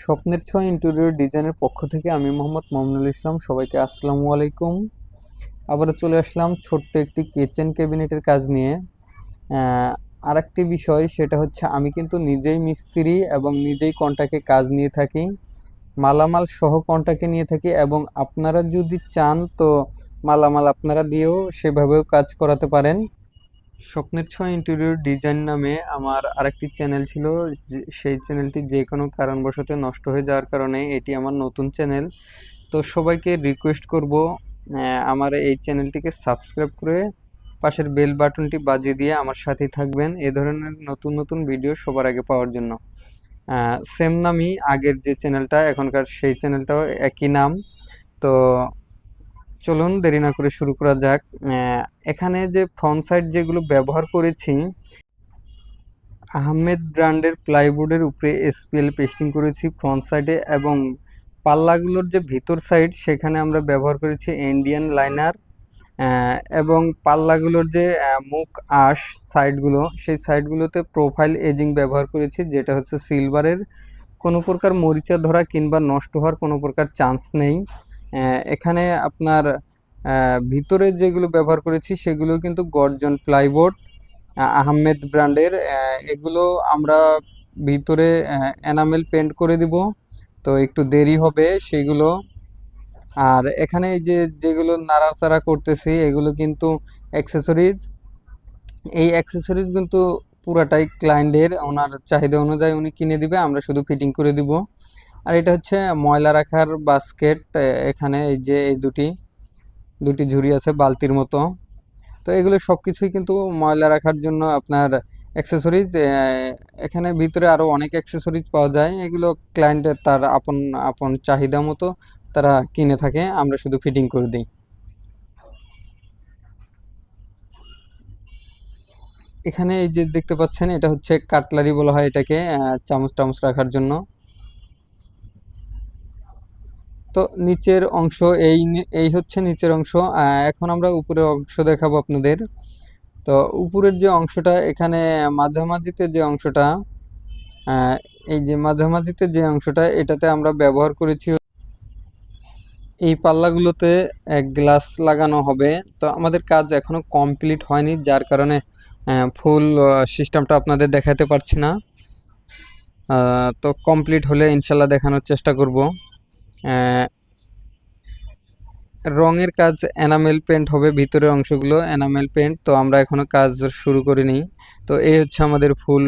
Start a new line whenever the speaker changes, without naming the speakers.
স্বপ্নের ছোঁয়া ইন্টেরিয়র ডিজাইনের পক্ষ থেকে আমি মোহাম্মদ মামুনুল ইসলাম। সবাইকে আসসালামু আলাইকুম। আবারও চলে আসলাম ছোট্ট একটি কিচেন ক্যাবিনেটের কাজ নিয়ে। আর একটি বিষয়, সেটা হচ্ছে আমি কিন্তু নিজেই মিস্ত্রি এবং নিজেই কন্টাকে কাজ নিয়ে থাকি। মালামাল সহ কন্টাকে নিয়ে থাকি এবং আপনারা যদি চান তো মালামাল আপনারা দিয়েও সেভাবেও কাজ করাতে পারেন। স্বপ্নের ছয় ইন্টেরিয়র ডিজাইন নামে আমার আরেকটি চ্যানেল ছিল সেই চ্যানেলটি যে কোনো কারণবশত নষ্ট হয়ে যাওয়ার কারণে এটি আমার নতুন চ্যানেল তো সবাইকে রিকোয়েস্ট করব আমার এই চ্যানেলটিকে সাবস্ক্রাইব করে পাশের বেল বাটনটি বাজিয়ে দিয়ে আমার সাথেই থাকবেন। এ ধরনের নতুন নতুন ভিডিও সবার আগে পাওয়ার জন্য। সেম নামই আগের যে চ্যানেলটা এখনকার সেই চ্যানেলটাও একই নাম। তো চলুন দেরি না করে শুরু করা যাক। এখানে যে ফ্রন্ট সাইড যেগুলো ব্যবহার করেছি, আহমেদ ব্র্যান্ডের প্লাইবোর্ডের উপরে এসপিএল পেস্টিং করেছি ফ্রন্ট সাইডে এবং পাল্লাগুলোর যে ভিতর সাইড সেখানে আমরা ব্যবহার করেছি ইন্ডিয়ান লাইনার এবং পাল্লাগুলোর যে মুখ আশ সাইডগুলো সেই সাইডগুলোতে প্রোফাইল এজিং ব্যবহার করেছি, যেটা হচ্ছে সিলভারের কোনো প্রকার মরিচা ধরা কিংবা নষ্ট হওয়ার কোনো প্রকার চান্স নেই। এখানে আপনার ভিতরে যেগুলো ব্যবহার করেছি সেগুলো কিন্তু গর্জন প্লাইবোর্ড আহমেদ ব্র্যান্ডের এগুলো আমরা ভিতরে এনামেল পেন্ট করে দিব। তো একটু দেরি হবে সেগুলো। আর এখানে এই যে যেগুলো নাড়াচাড়া করতেছি, এগুলো কিন্তু অ্যাক্সেসরিজ এই অ্যাক্সেসরিজ কিন্তু পুরাটাই ক্লায়েন্টের ওনার চাহিদা অনুযায়ী উনি কিনে দিবে, আমরা শুধু ফিটিং করে দিব। আর এটা হচ্ছে ময়লা রাখার বাস্কেট এখানে এই যে এই দুটি দুটি ঝুড়ি আছে বালতির মতো। তো এগুলো সব কিছুই কিন্তু ময়লা রাখার জন্য আপনার অ্যাক্সেসরিজ এখানে ভিতরে আরও অনেক অ্যাক্সেসরিজ পাওয়া যায়। এগুলো ক্লায়েন্টের তার আপন আপন চাহিদা মতো তারা কিনে থাকে। আমরা শুধু ফিটিং করে দিই। এখানে এই যে দেখতে পাচ্ছেন, এটা হচ্ছে কাটলারি বলা হয় এটাকে চামচ টামচ রাখার জন্য। তো নিচের অংশ, এই এই হচ্ছে নিচের অংশ। এখন আমরা উপরের অংশ দেখাবো আপনাদের। তো উপরের যে অংশটা, এখানে মাঝামাঝিতে যে অংশটা এই যে মাঝামাঝিতে যে অংশটা, এটাতে আমরা ব্যবহার করেছি এই পাল্লাগুলোতে এক গ্লাস লাগানো হবে। তো আমাদের কাজ এখনও কমপ্লিট হয়নি, যার কারণে ফুল সিস্টেমটা আপনাদের দেখাতে পারছি না। তো কমপ্লিট হলে ইনশাল্লাহ দেখানোর চেষ্টা করব। রঙের কাজ এনামেল পেন্ট হবে, ভিতরের অংশগুলো এনামেল পেন্ট তো আমরা এখনও কাজ শুরু করিনি। তো এই হচ্ছে আমাদের ফুল